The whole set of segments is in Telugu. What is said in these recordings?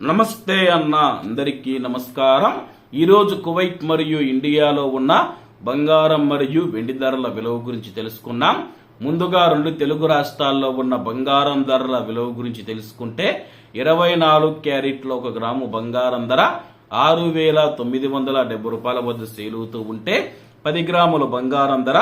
నమస్తే అన్న అందరికీ నమస్కారం. ఈరోజు కువైట్ మరియు ఇండియాలో ఉన్న బంగారం మరియు వెండి ధరల విలువ గురించి తెలుసుకున్నాం. ముందుగా రెండు తెలుగు రాష్ట్రాల్లో ఉన్న బంగారం ధరల విలువ గురించి తెలుసుకుంటే ఇరవై నాలుగు క్యారెట్లో ఒక గ్రాము బంగారం ధర ఆరు వేల తొమ్మిది వందల డెబ్బై రూపాయల వద్ద సేలుతూ ఉంటే పది గ్రాముల బంగారం ధర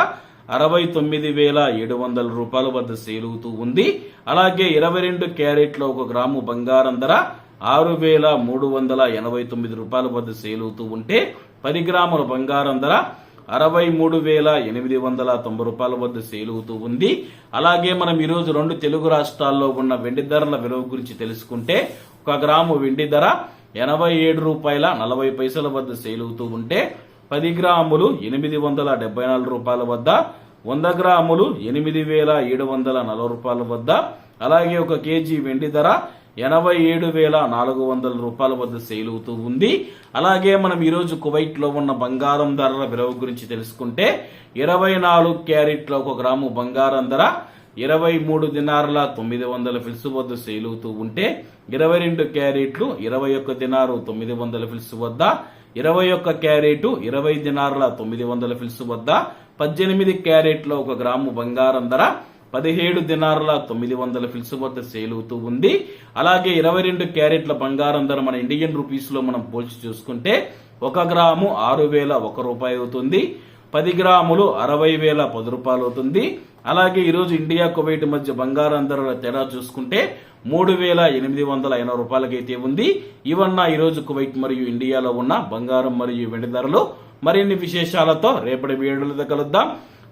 అరవై తొమ్మిది వేల ఏడు వందల రూపాయల వద్ద సేలుతూ ఉంది. అలాగే ఇరవై రెండు క్యారెట్లో ఒక గ్రాము బంగారం ధర ఆరు వేల మూడు వందల ఎనభై తొమ్మిది రూపాయల వద్ద సేలుతూ ఉంటే పది గ్రాముల బంగారం ధర అరవై మూడు వేల ఎనిమిది వందల తొంభై రూపాయల వద్ద సేలుతూ ఉంది. అలాగే మనం ఈరోజు రెండు తెలుగు రాష్ట్రాల్లో ఉన్న వెండి ధరల విలువ గురించి తెలుసుకుంటే ఒక గ్రాము వెండి ధర ఎనభై ఏడు రూపాయల నలభై పైసల వద్ద సేలుతూ ఉంటే పది గ్రాములు ఎనిమిది వందల డెబ్బై నాలుగు రూపాయల వద్ద వంద గ్రాములు ఎనిమిది వేల ఏడు వందల నలభై రూపాయల వద్ద అలాగే ఒక కేజీ వెండి ధర ఎనభై ఏడు వేల నాలుగు వందల రూపాయల వద్ద సేల్ అవుతూ ఉంది. అలాగే మనం ఈరోజు కువైట్లో ఉన్న బంగారం ధరల విలువ గురించి తెలుసుకుంటే ఇరవై నాలుగు క్యారెట్ల ఒక గ్రాము బంగారం ధర ఇరవై మూడు దినారుల తొమ్మిది వందల ఫిల్స్ వద్ద సేల్ అవుతూ ఉంటే ఇరవై రెండు క్యారెట్లు ఇరవై ఒక్క దినారు తొమ్మిది వందల ఫిల్స్ వద్ద ఇరవై ఒక్క క్యారెట్ ఇరవై దినారుల తొమ్మిది వందల ఫిల్స్ వద్ద పద్దెనిమిది క్యారెట్ల ఒక గ్రాము బంగారం ధర పదిహేడు దినారుల తొమ్మిది వందల ఫిల్స్ వద్ద సేల్ అవుతూ ఉంది. అలాగే ఇరవై రెండు క్యారెట్ల బంగారం ధర మన ఇండియన్ రూపీస్లో మనం పోల్చి చూసుకుంటే ఒక గ్రాము ఆరు వేల ఒక రూపాయి అవుతుంది. పది గ్రాములు అరవై వేల పది రూపాయలు అవుతుంది. అలాగే ఈరోజు ఇండియా కువైట్ మధ్య బంగారం ధరల తేడా చూసుకుంటే మూడు వేల ఎనిమిది వందల ఎనభై రూపాయలకైతే ఉంది. ఇవన్న ఈరోజు కువైట్ మరియు ఇండియాలో ఉన్న బంగారం మరియు వెండి ధరలు. మరిన్ని విశేషాలతో రేపటి వీడియోలతో కలుద్దాం.